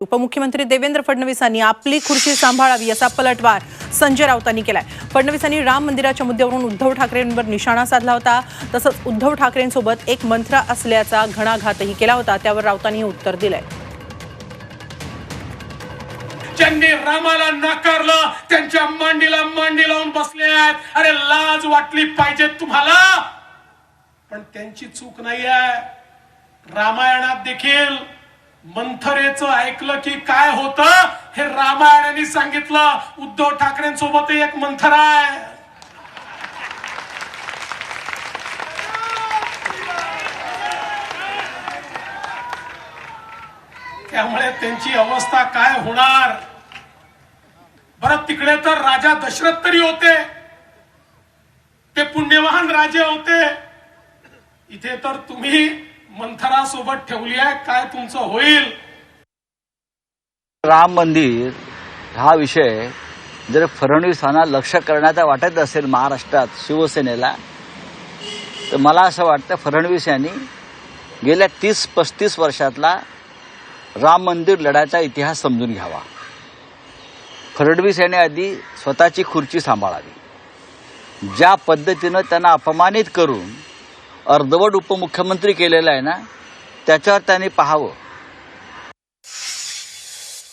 उपमुख्यमंत्री देवेंद्र फडणवीसांनी आपली खुर्ची सांभाळावी असा पलटवार संजय राऊतांनी केलाय. फडणवीसांनी राम मंदिराच्या मुद्द्यावरून उद्धव ठाकरेंवर निशाणा साधला होता. तसंच उद्धव ठाकरेंसोबत एक मंत्र असल्याचा घणाघातही केला होता. त्यावर राऊतांनी उत्तर दिलंय. ज्यांनी रामाला नाकारलं त्यांच्या मांडीला मांडी लावून बसले अरे लाज वाटली पाहिजे तुम्हाला. पण त्यांची चूक नाहीये. रामायणात देखील मंथरेचं ऐकलं की काय होत? हे रामायणाने सांगितलं. उद्धव ठाकरेंसोबत एक मंथर आहे. त्यामुळे त्यांची अवस्था काय होणार? बरं तिकडे तर राजा दशरथ तरी होते. ते पुण्यवान राजे होते. इथे तर तुम्ही मंथरासोबत ठेवली आहे काय तुमचं होईल? राम मंदिर हा विषय जर फडणवीसांना लक्ष करण्याचा वाटत असेल महाराष्ट्रात शिवसेनेला तर मला असं वाटतं फडणवीस यांनी गेल्या तीस पस्तीस वर्षातला राम मंदिर लढ्याचा इतिहास समजून घ्यावा. फडणवीस यांनी आधी स्वतःची खुर्ची सांभाळावी. ज्या पद्धतीनं त्यांना अपमानित करून अर्धवट उपमुख्यमंत्री केलेलं आहे ना त्याच्यावर त्यांनी पाहावं.